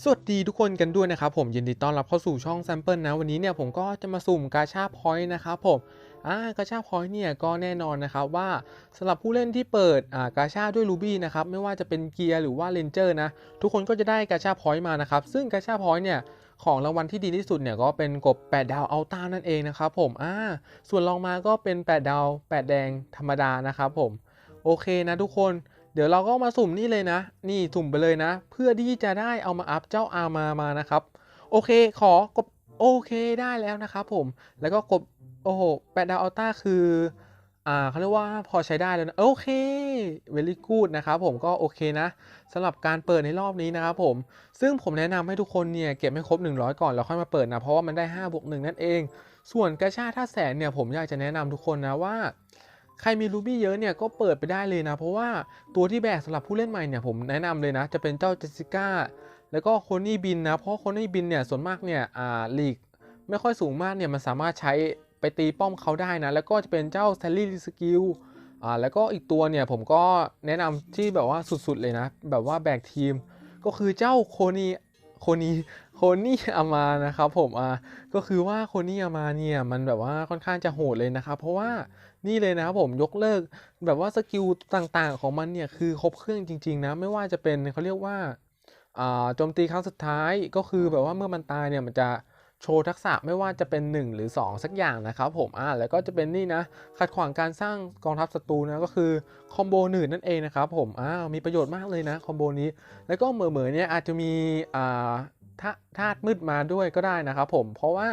สวัสดีทุกคนกันด้วยนะครับผมยินดีต้อนรับเข้าสู่ช่องแซมเปิลนะวันนี้เนี่ยผมก็จะมาสุ่มกาชาพอยต์นะครับผมอ่ากาชาพอยต์เนี่ยก็แน่นอนนะครับว่าสำหรับผู้เล่นที่เปิดอ่ากาชาด้วยรูบี้นะครับไม่ว่าจะเป็นเกียร์หรือว่าเลนเจอร์นะทุกคนก็จะได้กาชาพอยต์มานะครับซึ่งกาชาพอยต์เนี่ยของรางวัลที่ดีที่สุดเนี่ยก็เป็นกบ 8 ดาวอัลต้านั่นเองนะครับผมอ่าส่วนรองมาก็เป็น 8 ดาว 8 แดงธรรมดานะครับผมโอเคนะทุกคน เดี๋ยวเราก็มาสุ่มนี่เลยนะ นี่สุ่มไปเลยนะ เพื่อที่จะได้เอามาอัพเจ้าอามามานะครับ โอเคขอกดโอเคได้แล้วนะครับผม แล้วก็กดโอ้โหแปดดาวอัลต้าคือ อ่าเขาเรียกว่าพอใช้ได้แล้วนะ โอเค very good นะครับผมก็โอเคนะสำหรับการเปิดในรอบนี้นะครับผม ซึ่งผมแนะนำให้ทุกคนเนี่ยเก็บให้ครบ 100 ก่อนแล้วค่อยมาเปิดนะ เพราะว่ามันได้5บวก1นั่นเอง ส่วนกระชาท่าแสนเนี่ยผมอยากจะแนะนำทุกคนนะว่า ใครมีรูบี้เยอะเนี่ยก็เปิดไปได้เลยนะ เพราะว่าตัวที่แบกสำหรับผู้เล่นใหม่เนี่ยผมแนะนำเลยนะ จะเป็นเจ้าเจสสิก้าแล้วก็โคนี่บินนะ เพราะโคนี่บินเนี่ยส่วนมากเนี่ยอ่าลีกไม่ค่อยสูงมากเนี่ยมันสามารถใช้ไปตีป้อมเขาได้นะ แล้วก็จะเป็นเจ้าแซลลี่สกิลอ่าแล้วก็อีกตัวเนี่ยผมก็แนะนำที่แบบว่าสุดๆเลยนะ แบบว่าแบกทีมก็คือเจ้าโคนี่โคนี่ นี่อามานะครับผมอ่าก็คือว่าโคนี่อามาเนี่ยมันแบบว่าค่อนข้างจะโหดเลยนะครับ เพราะว่านี่เลยนะครับผมยกเลิกแบบว่าสกิลต่างๆของมันเนี่ยคือครบเครื่องจริง ๆ นะ ไม่ว่าจะเป็นเขาเรียกว่าอ่าโจมตีครั้งสุดท้ายก็คือแบบว่าเมื่อมันตายเนี่ยมันจะโชว์ทักษะไม่ว่าจะเป็น 1 หรือ 2 สักอย่างนะครับผมอ่าแล้วก็จะเป็นนี่นะ ขัดขวางการสร้างกองทัพศัตรูนะก็คือคอมโบหนึ่งนั่นเองนะครับผมอ้าวมีประโยชน์มากเลยนะคอมโบนี้ แล้วก็เหมือๆเนี่ยอาจจะมีอ่า ธาธาตุมืดมาด้วยก็ได้นะครับผมเพราะว่า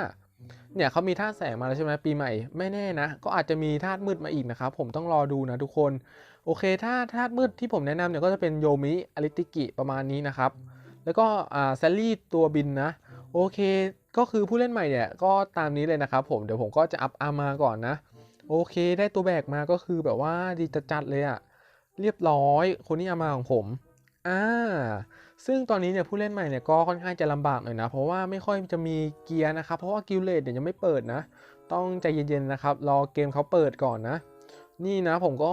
เนี่ยเขามีธาตุแสงมาแล้วใช่ไหมปีใหม่ ไม่แน่นะ ก็อาจจะมีธาตุมืดมาอีกนะครับผมต้องรอดูนะทุกคน โอเคถ้าธาตุมืดที่ผมแนะนำเนี่ยก็จะเป็นโยมิอริติกิประมาณนี้นะครับ แล้วก็อ่าแซลลี่ตัวบินนะ โอเค ก็คือผู้เล่นใหม่เนี่ยก็ตามนี้เลยนะครับผมเดี๋ยวผมก็จะอัพอาร์มาก่อนนะ โอเค ได้ตัวแบกมาก็คือแบบว่าดีจัดๆเลยอะเรียบร้อยคนนี้อาร์มาของผมอ่า ซึ่งตอนนี้เนี่ยผู้เล่นใหม่เนี่ยก็ค่อนข้างจะลำบากหน่อยนะ เพราะว่าไม่ค่อยจะมีเกียร์นะครับ เพราะว่ากิลเลตเนี่ยยังไม่เปิดนะ ต้องใจเย็นๆนะครับ รอเกมเขาเปิดก่อนนะ นี่นะผมก็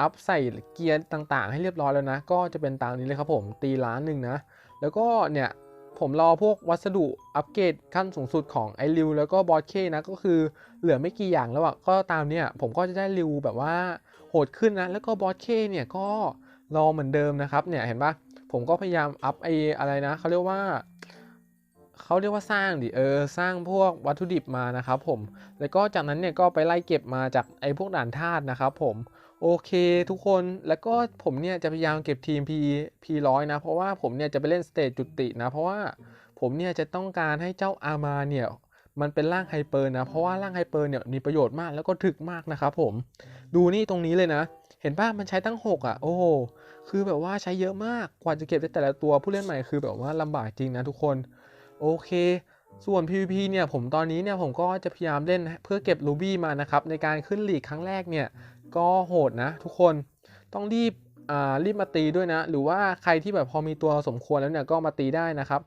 อัพใส่เกียร์ต่างๆ ให้เรียบร้อยแล้วนะ ก็จะเป็นตามนี้เลยครับผมตีล้านหนึ่งนะ แล้วก็เนี่ยผมรอพวกวัสดุอัปเกรดขั้นสูงสุดของไอริวแล้วก็บอสเคนะก็คือเหลือไม่กี่อย่างแล้วอะก็ตามเนี่ยผมก็จะได้ริวแบบว่าโหดขึ้นนะ แล้วก็บอสเคเนี่ยก็รอเหมือนเดิมนะครับเนี่ยเห็นปะ ผมก็พยายามอัพไออะไรนะเขาเรียกว่าเขาเรียกว่าสร้างดิเออสร้างพวกวัตถุดิบมานะครับผมแล้วก็จากนั้นเนี่ยก็ไปไล่เก็บมาจากไอพวกด่านธาตุนะครับผมโอเคทุกคนแล้วก็ผมเนี่ยจะพยายามเก็บทีม P P ร้อยนะเพราะว่าผมเนี่ยจะไปเล่นสเตจจุตินะเพราะว่าผมเนี่ยจะต้องการให้เจ้าอามาเนี่ย มันเป็นร่างไฮเปอร์นะ เพราะว่าร่างไฮเปอร์เนี่ยมีประโยชน์มากแล้วก็ถึกมากนะครับผม ดูนี่ตรงนี้เลยนะ เห็นป่ะมันใช้ตั้ง 6 อะ โอ้โห คือแบบว่าใช้เยอะมาก กว่าจะเก็บได้แต่ละตัวผู้เล่นใหม่คือแบบว่าลำบากจริงนะทุกคน โอเค ส่วน PVP เนี่ยผมตอนนี้เนี่ยผมก็จะพยายามเล่นเพื่อเก็บรูบี้มานะครับในการขึ้นลีกครั้งแรกเนี่ยก็โหดนะ ทุกคน ต้องรีบอ่ารีบมาตีด้วยนะ หรือว่าใครที่แบบพอมีตัวสมควรแล้วเนี่ยก็มาตีได้นะครับ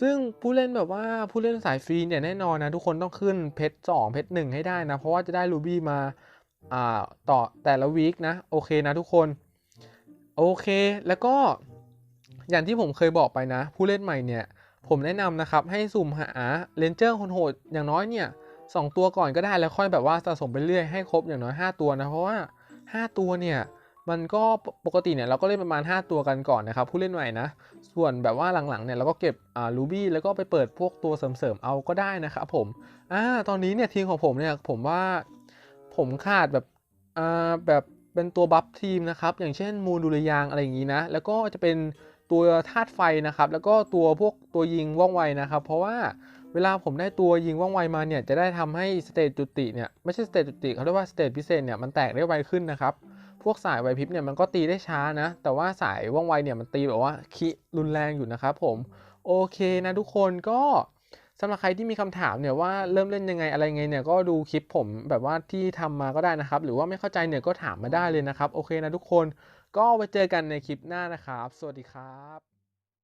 ซึ่งผู้เล่นแบบว่าผู้เล่นสายฟรีเนี่ยแน่นอนนะทุกคนต้องขึ้นเพชรสองเพชรหนึ่งให้ได้นะ เพราะว่าจะได้รูบี้มาอ่าต่อแต่ละวีคนะ โอเคนะทุกคนโอเค แล้วก็อย่างที่ผมเคยบอกไปนะ ผู้เล่นใหม่เนี่ย ผมแนะนำนะครับ ให้สุ่มหาเลนเจอร์คนโหดอย่างน้อยเนี่ยสองตัวก่อนก็ได้แล้วค่อยแบบว่าสะสมไปเรื่อยให้ครบอย่างน้อย 5 ตัวนะ เพราะว่า 5 ตัวเนี่ย มันก็ปกติเนี่ยเราก็เล่นประมาณ 5 ตัวกันก่อนนะครับผู้เล่นใหม่นะ ส่วนแบบว่าหลังๆเนี่ยเราก็เก็บอ่ารูบี้แล้วก็ไปเปิดพวกตัวเสริมๆเอาก็ได้นะครับผมอ่าตอนนี้เนี่ยทีมของผมเนี่ยผมว่าผมขาดแบบอ่าแบบเป็นตัวบัฟทีมนะครับอย่างเช่นมูลดุรยางอะไรอย่างนี้นะแล้วก็จะเป็นตัวธาตุไฟนะครับแล้วก็ตัวพวกตัวยิงว่องไวนะครับ เพราะว่าเวลาผมได้ตัวยิงว่องไวมาเนี่ยจะได้ทำให้สเตจจุติเนี่ยไม่ใช่สเตจจุติเขาเรียกว่าสเตจพิเศษเนี่ยมันแตกได้ไวขึ้นนะครับ พวกสายไวพริบเนี่ยมันก็ตีได้ช้านะ แต่ว่าสายว่องไวเนี่ยมันตีแบบว่าคิรุนแรงอยู่นะครับผม โอเคนะทุกคนก็สำหรับใครที่มีคำถามเนี่ยว่าเริ่มเล่นยังไงอะไรไงเนี่ยก็ดูคลิปผมแบบว่าที่ทำมาก็ได้นะครับ หรือว่าไม่เข้าใจเนี่ยก็ถามมาได้เลยนะครับ โอเคนะทุกคนก็ไว้เจอกันในคลิปหน้านะครับ สวัสดีครับ